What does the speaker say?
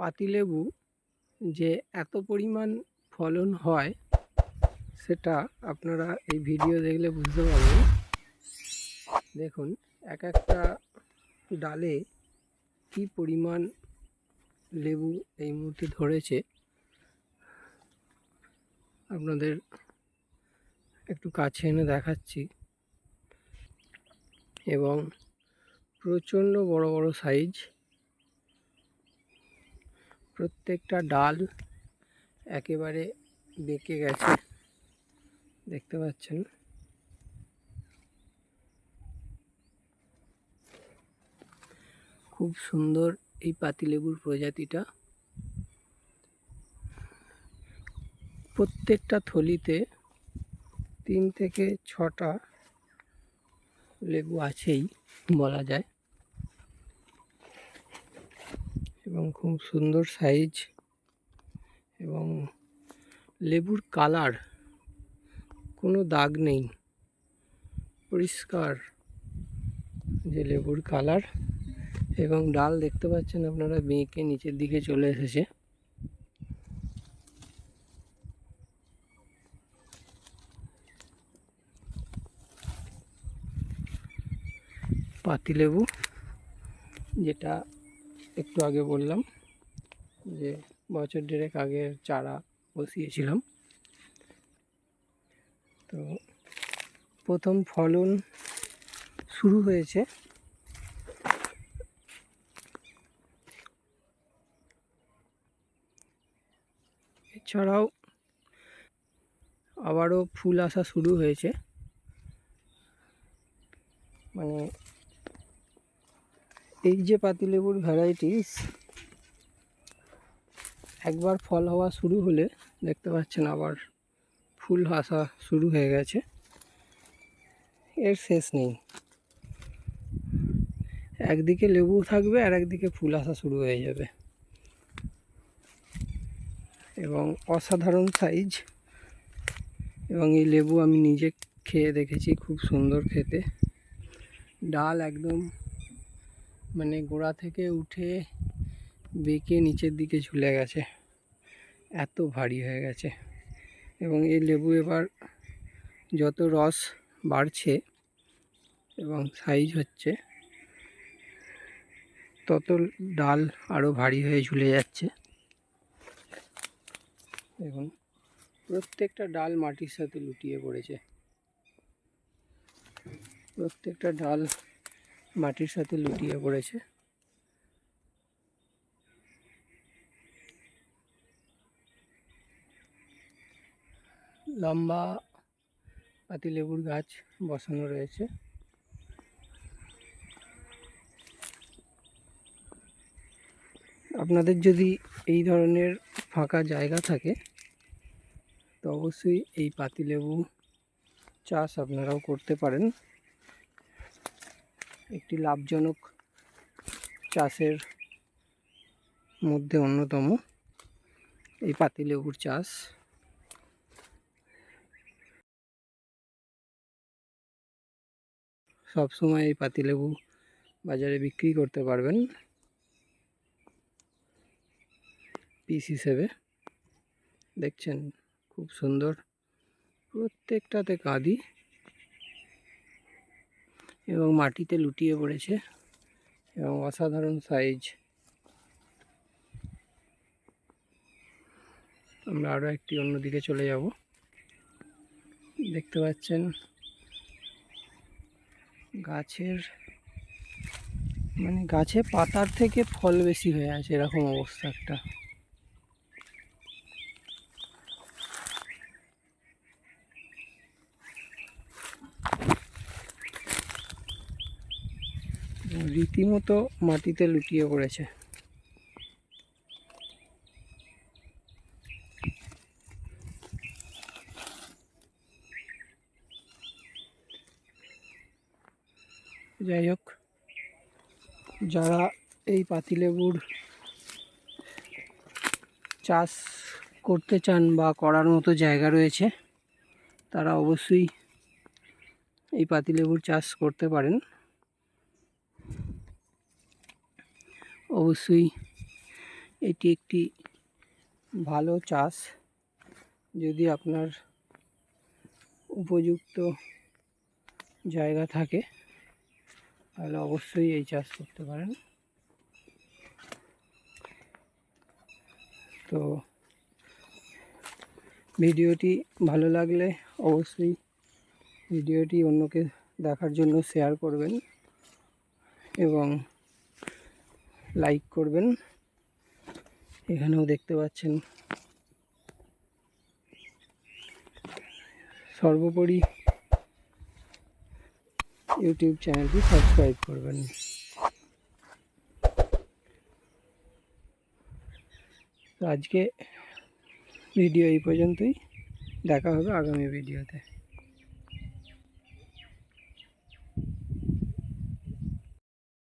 পাতিলেবু যে এত পরিমাণ ফলন হয় সেটা আপনারা এই ভিডিও দেখলে বুঝতে পারবেন। দেখুন, এক একটা ডালে কি পরিমাণ লেবু এই মুহূর্তে ধরেছে। আপনাদের একটু কাছে এনে দেখাচ্ছি। এবং প্রচণ্ড বড় বড় সাইজ প্রত্যেকটা ডাল একেবারে বেঁকে গেছে। দেখতে পাচ্ছেন? খুব সুন্দর এই পাতিলেবুর প্রজাতিটা। প্রত্যেকটা থলিতে তিন থেকে ছটা লেবু আছেই বলা যায়। এবং খুব সুন্দর সাইজ এবং লেবুর কালার কোনো দাগ নেই। পরিষ্কার যে লেবুর কালার এবং ডাল দেখতে পাচ্ছেন আপনারা বেঁকে নিচের দিকে চলে এসেছে। পাতিলেবু যেটা একটু আগে বললাম যে বছর দেড়েক আগের চারা বসিয়েছিলাম। তো প্রথম ফলন শুরু হয়েছে। এছাড়াও আবারও ফুল আসা শুরু হয়েছে। মানে এই যে পাতিলেবুর ভ্যারাইটিস একবার ফল হওয়া শুরু হলে দেখতে পাচ্ছেন আবার ফুল আসা শুরু হয়ে গেছে। এর শেষ নেই। একদিকে লেবু থাকবে আর একদিকে ফুল আসা শুরু হয়ে যাবে। এবং অসাধারণ সাইজ এবং এই লেবু আমি নিজে খেয়ে দেখেছি খুব সুন্দর খেতে। ডাল একদম মানে গোড়া থেকে উঠে বেঁকে নিচের দিকে ঝুলে গেছে। এত ভারী হয়ে গেছে। এবং এই লেবু এবার যত রস বাড়ছে এবং সাইজ হচ্ছে, তত ডাল আরও ভারী হয়ে ঝুলে যাচ্ছে। দেখুন, প্রত্যেকটা ডাল মাটির সাথে লুটিয়ে পড়েছে। প্রত্যেকটা ডাল মাটির সাথে লুটিয়ে পড়েছে। লম্বা পাতিলেবুর গাছ বসানো রয়েছে। আপনাদের যদি এই ধরনের ফাঁকা জায়গা থাকে, তো অবশ্যই এই পাতিলেবু চাষ আপনারাও করতে পারেন। একটি লাভজনক চাষের মধ্যে অন্যতম এই পাতিলেবুর চাষ। সব সময় এই পাতিলেবু বাজারে বিক্রি করতে পারবেন পিস হিসেবে। দেখছেন, খুব সুন্দর। প্রত্যেকটাতে কাঁদি। এবং মাটিতে লুটিয়ে পড়েছে এবং অসাধারণ সাইজ আমরা আরও একটি অন্যদিকে চলে যাব। দেখতে পাচ্ছেন গাছের মানে গাছে পাতার থেকে ফল বেশি হয়ে আছে, এরকম অবস্থা একটা। রীতিমতো মাটিতে লুটিয়ে পড়েছে। যাই হোক, যারা এই পাতিলেবুর চাষ করতে চান বা করার মতো জায়গা রয়েছে, তারা অবশ্যই এই পাতিলেবুর চাষ করতে পারেন। অবশ্যই এটি একটি ভালো চাষ। যদি আপনার উপযুক্ত জায়গা থাকে, তাহলে অবশ্যই এই চাষ করতে পারেন। তো ভিডিওটি ভালো লাগলে অবশ্যই ভিডিওটি অন্যকে দেখার জন্য শেয়ার করবেন এবং লাইক করবেন। এখানেও দেখতে পাচ্ছেন। সর্বোপরি ইউটিউব চ্যানেলটি সাবস্ক্রাইব করবেন। তো আজকে ভিডিও এই পর্যন্তই। দেখা হবে আগামী ভিডিওতে।